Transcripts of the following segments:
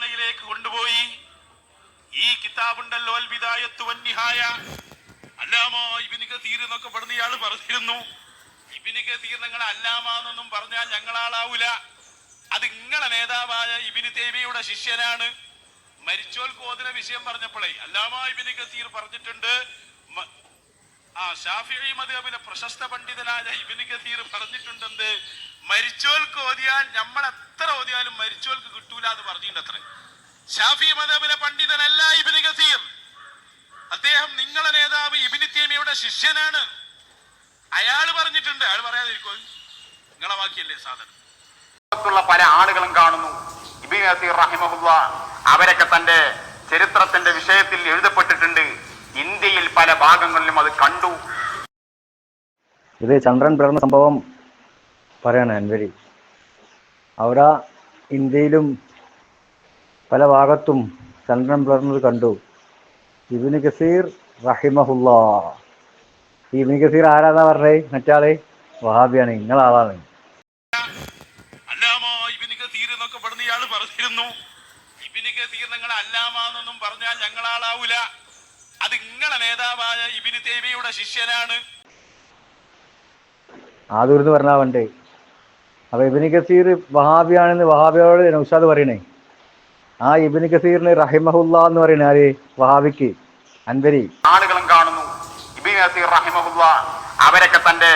ഖുർആാനയിലേക്ക് കൊണ്ടുപോയി. ഈ കിതാബുണ്ടല്ലോ അൽ ബിദായത്തു വന്നിഹായ. അല്ലാമ ഇബിന് എന്നൊക്കെ പറഞ്ഞ ഇയാൾ പറഞ്ഞിരുന്നു. ഇബിന് നിങ്ങൾ പറഞ്ഞാൽ ഞങ്ങളാളാവൂല. അത് ഇങ്ങളെ നേതാവായ ഇബിന് തേമിയുടെ ശിഷ്യനാണ്. മരിച്ചോൽക്ക് ഓതിന വിഷയം പറഞ്ഞപ്പോഴേ അല്ലാമ ഇബിന് ഖസീർ പറഞ്ഞിട്ടുണ്ട്. ആ ഷാഫിഈ മദ്ഹബിലെ പ്രശസ്ത പണ്ഡിതനായ ഇബിന് കസീർ പറഞ്ഞിട്ടുണ്ടെന്ത് മരിച്ചോൽക്ക് ഓതിയാൽ നമ്മൾ എത്ര ഓതിയാലും മരിച്ചോൽക്ക് കിട്ടൂല എന്ന് പറഞ്ഞിട്ടുണ്ട് അത്രേ ഷാഫി മദബിലെ പണ്ഡിതനല്ല ഇബിന് കസീർ. അദ്ദേഹം നിങ്ങളെ നേതാവ് ഇബിന് തേമിയുടെ ശിഷ്യനാണ്. അയാൾ പറഞ്ഞിട്ടുണ്ട് അയാൾ പറയാതിരിക്കോ നിങ്ങളെ വാക്കിയല്ലേ സാധനം. ുള്ള പല ആളുകളും കാണുന്നു. ഇബിൻ നസീർ റഹിമഹുല്ല അവരൊക്കെ തന്റെ ചരിത്രത്തിന്റെ വിഷയത്തിൽ എഴുതപ്പെട്ടിട്ടുണ്ട്. ഇന്ത്യയിൽ പല ഭാഗങ്ങളിലും അത് കണ്ടു. ഇത് ചന്ദ്രൻ പിറന്ന സംഭവം പറയാണ് അൻവരി. അവിടെ ഇന്ത്യയിലും പല ഭാഗത്തും ചന്ദ്രൻ പിളർന്നത് കണ്ടു. ഇബിന് കസീർ റഹിമഹുല്ല. ഈ ഇബിന് കസീർ ആരാന്നാ പറഞ്ഞേ? മറ്റാൾ? വഹാബിയാണ്. നിങ്ങളാളാണ്. പറഞ്ഞിരുന്നു. ഇബിന് നിങ്ങൾ അല്ലാമാന്നൊന്നും പറഞ്ഞാൽ ഞങ്ങളാളാവൂല. അത് നിങ്ങളെ നേതാവായ ഇബിന് തേമിയുടെ ശിഷ്യനാണ്. ആദൂർന്ന് പറഞ്ഞാ പണ്ട് അപ്പൊ ഇബിന് കസീർ വഹാബിയാണെന്ന് വഹാബിയോട് നൗഷാദ് പറയണേ. ആ ഇബിന് കസീറിന് റഹിമഹുല്ല എന്ന് പറയണേ ആര്? വഹാബിക്ക്. അൻവരി. ആളുകളും കാണുന്നു. ഇബിൻ നസീർ റഹിമഹുല്ല അവരൊക്കെ തന്റെ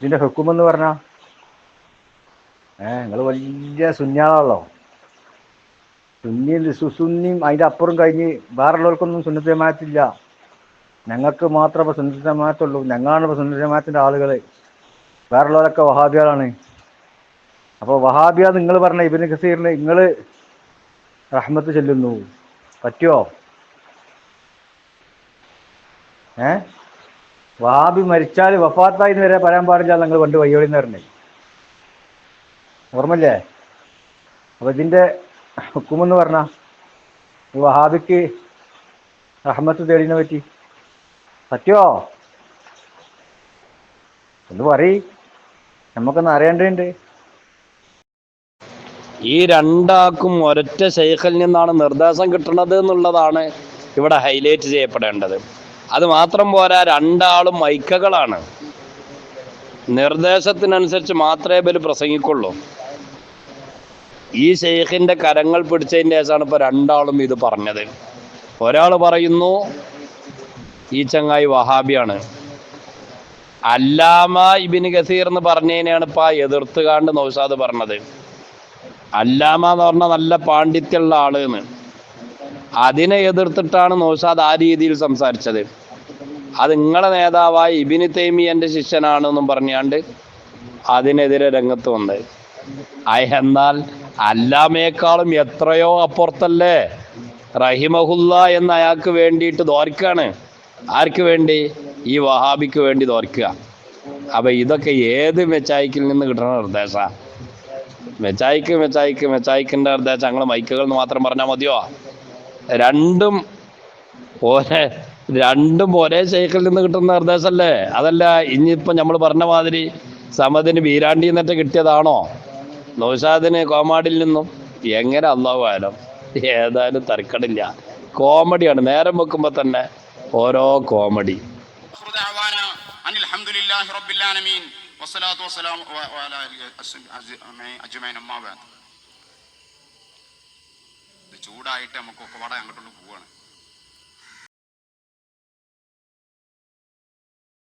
ഇതിന്റെ ഹുക്കുമെന്ന് പറഞ്ഞ? ഏ നിങ്ങൾ വലിയ സുന്യാളാണല്ലോ. സുന്നിയും സുസുന്നിയും അതിന്റെ അപ്പുറം കഴിഞ്ഞ് വേറുള്ളവർക്കൊന്നും സുന്നത്ത് ഞങ്ങൾക്ക് മാത്രമേ സുന്നത്ത് ഞങ്ങളാണ് ഇപ്പൊ സുന്നത്ത് ആളുകൾ വേറുള്ളവരൊക്കെ വഹാബികളാണ്. അപ്പോൾ വഹാബിയ നിങ്ങൾ പറഞ്ഞ ഇബിന് ഖസീറിന് നിങ്ങൾ റഹ്മത്ത് ചെല്ലുന്നു. പറ്റുമോ ഏ? വഹാബി മരിച്ചാൽ വഫാത്തായി വരെ പറയാൻ പാടില്ല നിങ്ങൾ പണ്ട് വയ്യോളിന്ന് പറഞ്ഞേ. ഓർമ്മല്ലേ അപ്പൊ ഇതിന്റെ ഹുക്കുമെന്ന് പറഞ്ഞ വഹാബിക്ക് റഹ്മത്ത് തേടിനെ പറ്റി. പറ്റുമോ ഒന്ന് പറയ്. നമുക്കൊന്ന് അറിയേണ്ടതുണ്ട്. ഈ രണ്ടാക്കും ഒരൊറ്റ ശൈഖിൽ നിന്നാണ് നിർദ്ദേശം കിട്ടുന്നത് എന്നുള്ളതാണ് ഇവിടെ ഹൈലൈറ്റ് ചെയ്യപ്പെടേണ്ടത്. അത് മാത്രം പോരാ രണ്ടാളും മൈക്കകളാണ് നിർദ്ദേശത്തിനനുസരിച്ച് മാത്രമേ ഇവർ പ്രസംഗിക്കുള്ളൂ. ഈ ഷെയ്ഖിന്റെ കരങ്ങൾ പിടിച്ചതിന് ശേഷമാണ് ഇപ്പോൾ രണ്ടാളും ഇത് പറഞ്ഞത്. ഒരാൾ പറയുന്നു ഈ ചങ്ങായി വഹാബിയാണ്. അല്ലാമ ഇബിന് ഗസീർ എന്ന് പറഞ്ഞതിനെയാണ് ഇപ്പൊ ആ എതിർത്തുകാണ്ട് നൗഷാദ് പറഞ്ഞത്. അല്ലാമ എന്ന് പറഞ്ഞാൽ നല്ല പാണ്ഡിത്യമുള്ള ആൾ എന്ന് അതിനെ എതിർത്തിട്ടാണ് നൗഷാദ് ആ രീതിയിൽ സംസാരിച്ചത്. അത് നിങ്ങളെ നേതാവായ ഇബിന് എന്റെ ശിഷ്യനാണെന്നും പറഞ്ഞാണ്ട് അതിനെതിരെ രംഗത്ത് വന്നത്. എന്നാൽ അല്ലാമേക്കാളും എത്രയോ അപ്പുറത്തല്ലേ റഹിമഹുല്ല എന്ന് അയാൾക്ക് വേണ്ടിയിട്ട് ദോർക്കാണ് ആർക്ക് വേണ്ടി? ഈ വഹാബിക്ക് വേണ്ടി ദോർക്കുക അപ്പൊ ഇതൊക്കെ ഏത് മെച്ചായിക്കിൽ നിന്ന് കിട്ടുന്ന നിർദ്ദേശ? മെച്ചായിക്ക് മെച്ചായിക്ക് മെച്ചായിക്കിന്റെ നിർദ്ദേശം ഞങ്ങൾ മൈക്കുകൾ എന്ന് മാത്രം പറഞ്ഞാൽ മതിയോ? രണ്ടും ഒരേ രണ്ടും ഒരേ ശൈഖിൽ നിന്ന് കിട്ടുന്ന നിർദ്ദേശമല്ലേ അതല്ല ഇനിയിപ്പം നമ്മൾ പറഞ്ഞ മാതിരി സമദിന് വീരാണ്ടി എന്നിട്ട് കിട്ടിയതാണോ? നൗഷാദിന് കോമാടിൽ നിന്നും എങ്ങനെ അള്ളാഹു ഏതായാലും തർക്കടില്ല. കോമഡിയാണ്. നേരം വെക്കുമ്പോൾ തന്നെ ഓരോ കോമഡി. വസ്സലാത്തു വസ്സലാം അജുമൈൻ അമ്മാവ ചൂടായിട്ട് നമുക്കൊക്കെ വട അങ്ങോട്ടുള്ള പോവാണ്.